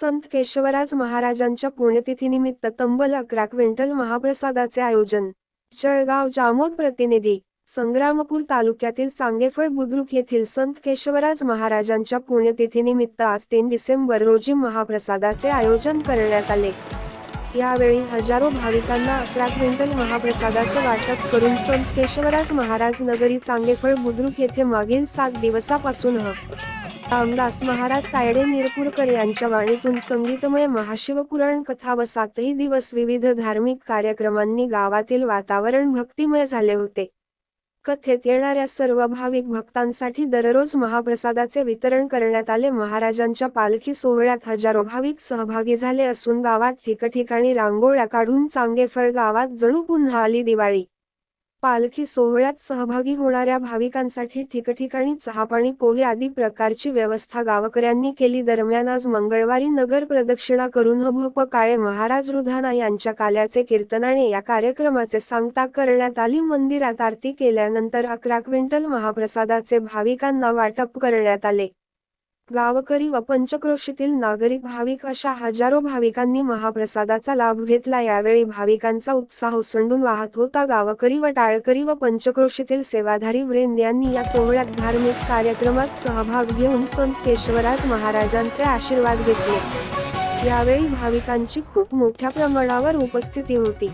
संत केशवराज महाराजांच्या पुण्यतिथीनिमित्त तंबल अकरा क्विंटल महाप्रसादाचे आयोजन. जळगाव जामोद प्रतिनिधी संग्रामपूर तालुक्यातील सांगेफळ बुद्रुक येथील संत केशवराज महाराजांच्या पुण्यतिथीनिमित्त आज तीन डिसेंबर रोजी महाप्रसादाचे आयोजन करण्यात आले. यावेळी हजारो भाविकांना अकरा क्विंटल महाप्रसादाचं वाटप करून संत केशवराज महाराज नगरी चांगेफळ बुद्रुक येथे मागील सात दिवसापासून ह रामदास महाराज तायडे निरपूरकर यांच्या वाणीतून संगीतमय महाशिवपुराण कथा व सातही दिवस विविध धार्मिक कार्यक्रमांनी गावातील वातावरण भक्तिमय झाले होते. कथेत येणाऱ्या सर्व भाविक भक्तांसाठी दररोज महाप्रसादाचे वितरण करण्यात आले. महाराजांच्या पालखी सोहळ्यात हजारो भाविक सहभागी झाले असून गावात ठिकठिकाणी रांगोळ्या काढून चांगेफळ गावात जणू पुन्हा आली दिवाळी. पालखी सोहळ्यात सहभागी होणाऱ्या भाविकांसाठी ठिकठिकाणी चहापाणी पोहे आदी प्रकारची व्यवस्था गावकऱ्यांनी केली. दरम्यान आज मंगळवारी नगर प्रदक्षिणा करून भप काळे महाराज रुधाना यांच्या काल्याचे कीर्तनाने या कार्यक्रमाचे सांगता करण्यात आली. मंदिरात आरती केल्यानंतर अकरा क्विंटल महाप्रसादाचे भाविकांना वाटप करण्यात आले. गावकरी व पंचक्रोशीतील नागरिक भाविक अशा हजारो भाविकांनी महाप्रसादाचा लाभ घेतला. यावेळी भाविकांचा उत्साह ओसंडून वाहत होता गावकरी व टाळकरी व पंचक्रोशीतील सेवाधारी वृंद यांनी या सोहळ्यात धार्मिक कार्यक्रमात सहभाग घेऊन संत केशवराज महाराजांचे आशीर्वाद घेतले. यावेळी भाविकांची खूप मोठ्या प्रमाणावर उपस्थिती होती.